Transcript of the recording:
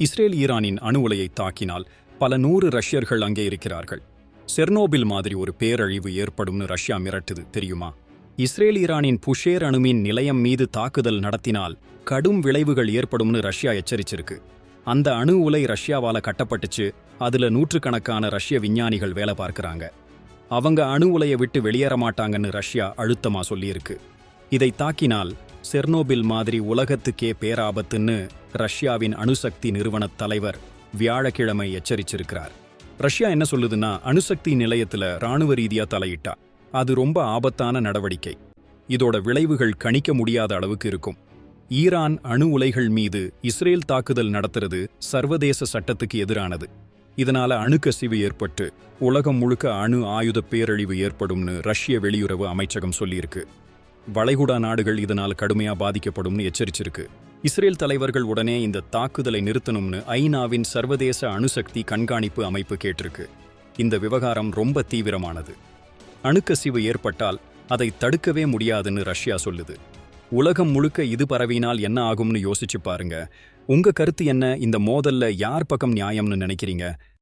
Israel ஈரானின் அணு உலையை தாக்கினால் பல நூறு ரஷ்யர்கள் அங்கே இருக்கிறார்கள். செர்னோபில் மாதிரி ஒரு பேரழிவு ஏற்படும்னு ரஷ்யா மிரட்டுது தெரியுமா? இஸ்ரேல் ஈரானின் புஷேர் அணுமின் நிலையம் மீது தாக்குதல் நடத்தினால் கடும் விளைவுகள் ஏற்படும்னு ரஷ்யா எச்சரிச்சிருக்கு. அந்த அணு உலை ரஷ்யாவால கட்டப்பட்டுச்சு அதுல நூற்றுக்கணக்கான ரஷ்ய விஞ்ஞானிகள் வேலை பார்க்கறாங்க. அவங்க அணு உலையை விட்டு வெளியேற மாட்டாங்கன்னு ரஷ்யா அழுத்தமா சொல்லியிருக்கு. இதை தாக்கினால் செர்னோபில் மாதிரி உலகத்துக்கே பேராபத்துன்னு ரஷ்யாவின் அணுசக்தி நிறுவன தலைவர் வியாழக்கிழமை எச்சரிச்சிருக்கிறார். ரஷ்யா என்ன சொல்லுதுன்னா அணுசக்தி நிலையத்துல ராணுவ ரீதியா தலையிட்டா. அது ரொம்ப ஆபத்தான நடவடிக்கை. இதோட விளைவுகள் கணிக்க முடியாத அளவுக்கு இருக்கும். ஈரான் அணு உலைகள் மீது இஸ்ரேல் தாக்குதல் நடத்துறது சர்வதேச சட்டத்துக்கு எதிரானது. இதனால அணுக்கசிவு ஏற்பட்டு உலகம் முழுக்க அணு ஆயுத பேரழிவு ஏற்படும்னு ரஷ்ய வெளியுறவு அமைச்சகம் சொல்லியிருக்கு. வளைகுடா நாடுகள் இதனால் கடுமையா பாதிக்கப்படும்னு எச்சரிச்சிருக்கு. இஸ்ரேல் தலைவர்கள் உடனே இந்த தாக்குதலை நிறுத்தணும்னு ஐநாவின் சர்வதேச அணுசக்தி கண்காணிப்பு அமைப்பு கேட்டிருக்கு. இந்த விவகாரம் ரொம்ப தீவிரமானது. அணுக்கசிவு ஏற்பட்டால் அதை தடுக்கவே முடியாதுன்னு ரஷ்யா சொல்லுது. உலகம் முழுக்க இது பரவினால் என்ன ஆகும்னு யோசிச்சு பாருங்க. உங்க கருத்து என்ன? இந்த மோதல்ல யார் பக்கம் நியாயம்னு நினைக்கிறீங்க?